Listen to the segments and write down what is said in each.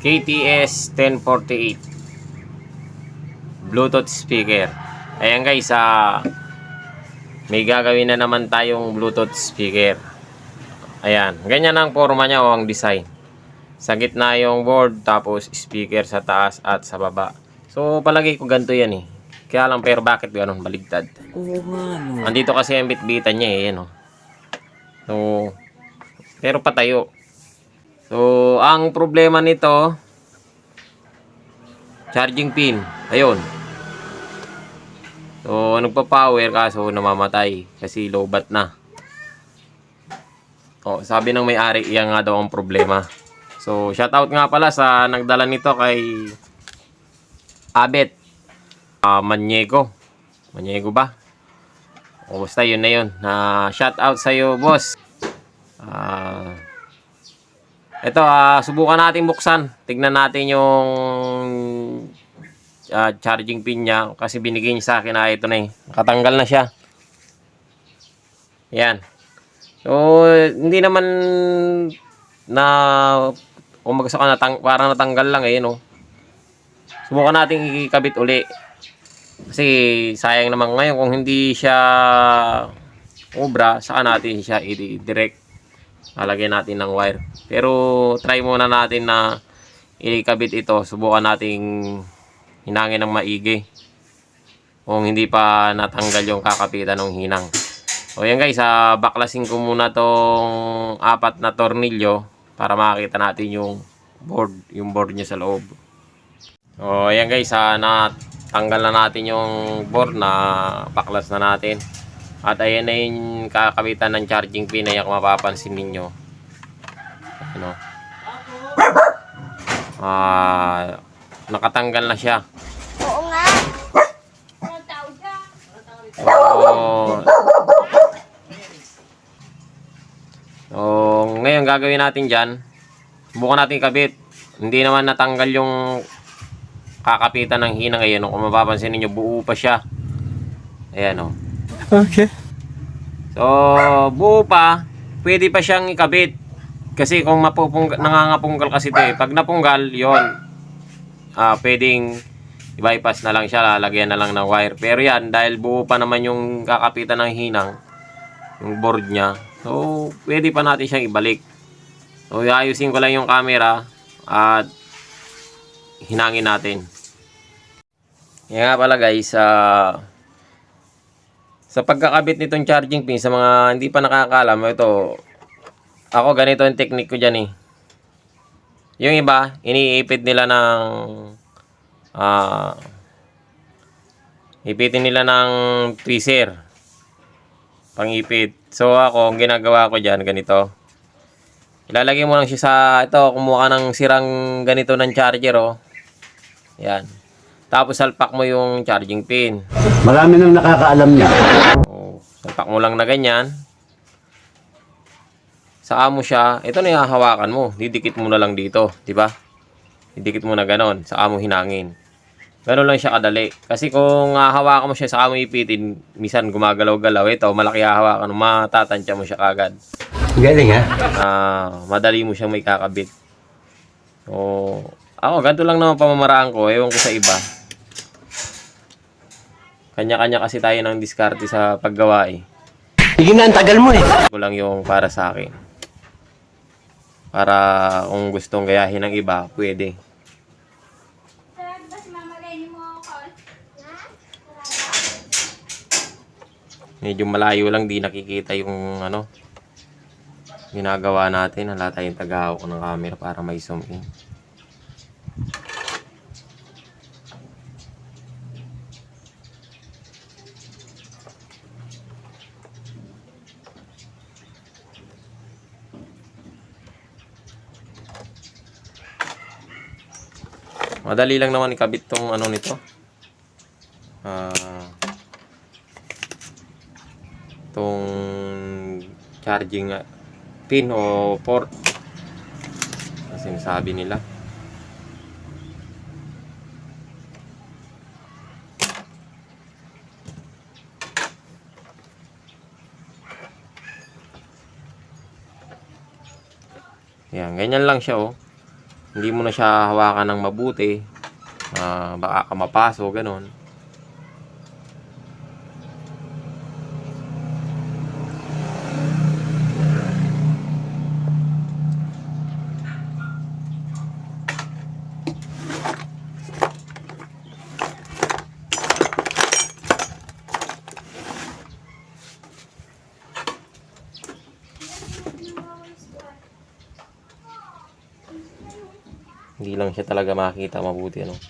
KTS 1048 Bluetooth speaker. Ayan guys, ah, may gagawin na naman tayong Bluetooth speaker. Ayan, ganyan ang forma niya o ang design. Sa gitna yung board, tapos speaker sa taas at sa baba. So, palagay ko ganito yan eh. Kaya lang, pero bakit ganun? Baligtad. Oo nga. Andito kasi ang bitbitan niya eh, yan oh. So, pero patayo. So, ang problema nito, charging pin. Ayun. So, nagpa-power kaso namamatay kasi low-bat na. Oh, sabi ng may-ari, iyan nga daw ang problema. So, shoutout nga pala sa nagdala nito kay Abet ah Manyego. Manyego ba? O basta yun na yun. Na shout out sa iyo, boss. Ah ito, ah, subukan natin buksan. Tignan natin yung ah, charging pin niya kasi binigay niya sa akin na ito na eh. Nakatanggal na siya. Yan. So, hindi naman na umaga sa natang parang natanggal lang eh, no. Subukan natin ikabit uli. Kasi sayang naman ngayon kung hindi siya obra, saka natin siya i-direct. Lalagyan natin ng wire. Pero try muna natin na ikabit ito. Subukan nating hinangin ng maigi. Kung hindi pa natanggal yung kakapitan ng hinang. O yan guys, ah, baklasin ko muna tong apat na tornilyo para makita natin yung board, yung board niya sa loob. O ayan guys, ah, natanggal na natin yung board na baklas na natin. At ayan na yung kakabitan ng charging pin na kung mapapansin ninyo. Ano? Ah, nakatanggal na siya. Oo nga. So, so, ngayon gagawin natin dyan, subukan natin kabit. Hindi naman natanggal yung kakapitan ng hina ngayon. Kung mapapansin ninyo, buo pa siya. Ayan o. Okay. So, buo pa, pwede pa siyang ikabit. Kasi kung mapupung nangangapunggal kasi ito eh. Pag napunggal, yon ah pwedeng i-bypass na lang siya, lalagyan na lang ng wire. Pero yan, dahil buo pa naman yung kakapitan ng hinang, yung board niya, so, pwede pa natin siyang ibalik. So, ayusin ko lang yung camera at hinangin natin. Yan nga pala guys, ah, sa pagkakabit nitong charging pin, sa mga hindi pa nakakalam, ito, ako ganito yung technique ko dyan eh. Yung iba, iniipit nila ng ah ipitin nila ng tweezer. Pangipit. So ako, ang ginagawa ko dyan, ganito. Ilalagay mo lang siya sa, ito, kumuha ka ng sirang ganito ng charger, oh. Yan. Tapos salpak mo yung charging pin. Marami nang nakakaalam niya. Oh, salpak mo lang na ganyan. Sa amo siya, ito na hahawakan mo. Didikit mo na lang dito, di ba? Didikit mo na ganon, sa amo hinangin. Ganon lang siya kadali. Kasi kung hahawakan mo siya sa amo ipitin, misan gumagalaw-galaw. Ito, malaki hahawakan mo, matatansya mo siya kagad. Galing ha? Ah, madali mo siyang may kakabit. So, ako, ganito lang naman pamamaraan ko. Ewan ko sa iba. Kanya-kanya kasi tayo ng diskarte sa paggawa eh. Sige na, ang tagal mo eh. ko lang yung para sa akin. Para kung gustong gayahin ng iba, pwede. Medyo malayo lang, di nakikita yung ano, ginagawa natin. Wala tayong tagahawak ng camera para may zoom in. Madali lang naman ikabit tong ano nito. Ah. tong charging ah, pin o port. Kasi sinasabi nila. Yan, ganyan lang siya oh. Hindi mo na siya hawakan ng mabuti, ah, baka ka mapaso, ganun. Hindi lang siya talaga makita mabuti, ano.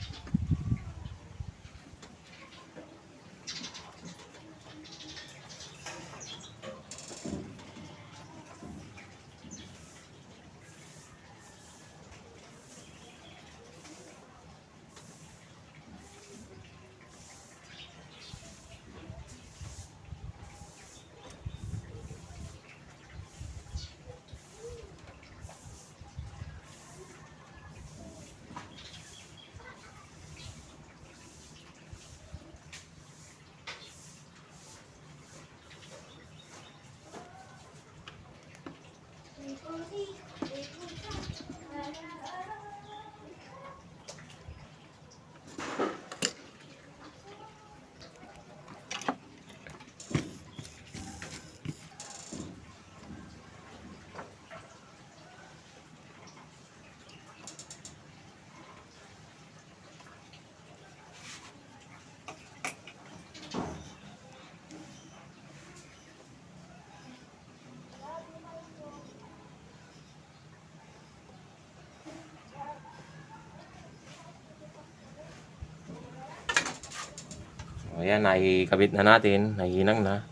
Ayan, nakikabit na natin, nahinang na.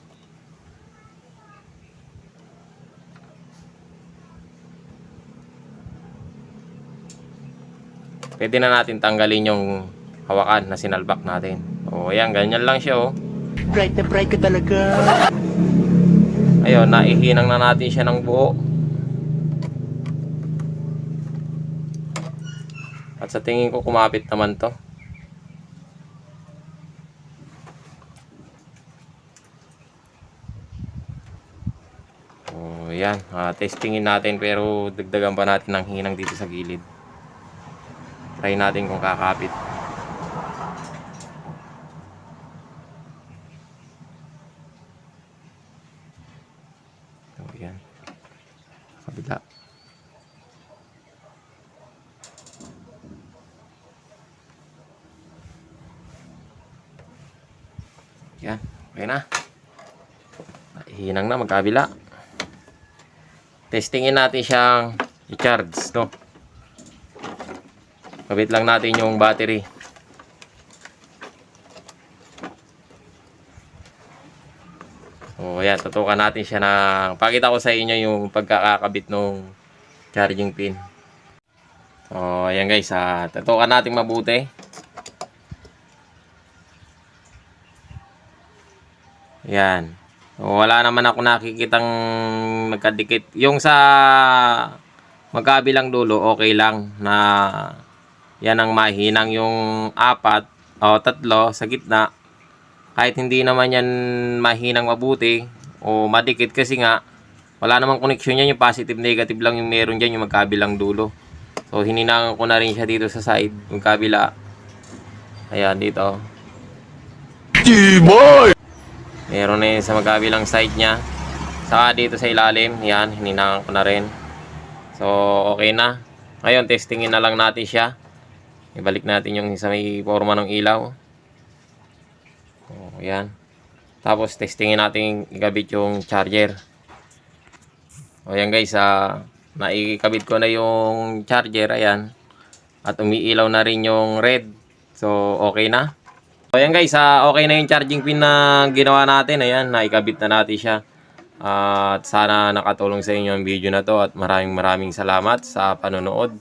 Pwede na natin tanggalin yung hawakan na sinalbak natin. O, ayan, ganyan lang siya, oh. Bright na bright ka talaga. Ayun, naihinang na natin siya ng buo. At sa tingin ko kumapit naman to. Yan. Ah, testingin natin pero dagdagan pa natin ng hinang dito sa gilid. Try natin kung kakapit. Oh, yan. Kabila. Yan. Okay na. Hinang na magkabila. Testingin natin siyang i-charge, no? Kabit lang natin yung battery. O, ayan, tutukan natin siya na pakita ko sa inyo yung pagkakakabit ng charging pin. So, ayan guys, ah, tutukan natin mabuti. Yan. Wala naman ako nakikitang magkadikit. Yung sa magkabilang dulo, okay lang na yan ang mahinang yung apat o tatlo sa gitna. Kahit hindi naman yan mahinang mabuti o madikit kasi nga wala namang connection yan. Yung positive negative lang yung meron dyan yung magkabilang dulo. So hininangan ko na rin siya dito sa side, yung kabila. Ayan dito. Meron na yun sa magkabilang side niya. Saka dito sa ilalim, yan, hininangan ko na rin. So, okay na. Ngayon, testingin na lang natin siya. Ibalik natin yung sa may forma ng ilaw. O, yan. Tapos, testingin natin ikabit yung charger. O, yan guys, ah, naikabit ko na yung charger, ayan. At umiilaw na rin yung red. So, okay na. Ayan guys, ah, okay na yung charging pin na ginawa natin. Ayan, naikabit na natin siya. Ah, at sana nakatulong sa inyo ang video na to at maraming maraming salamat sa panonood.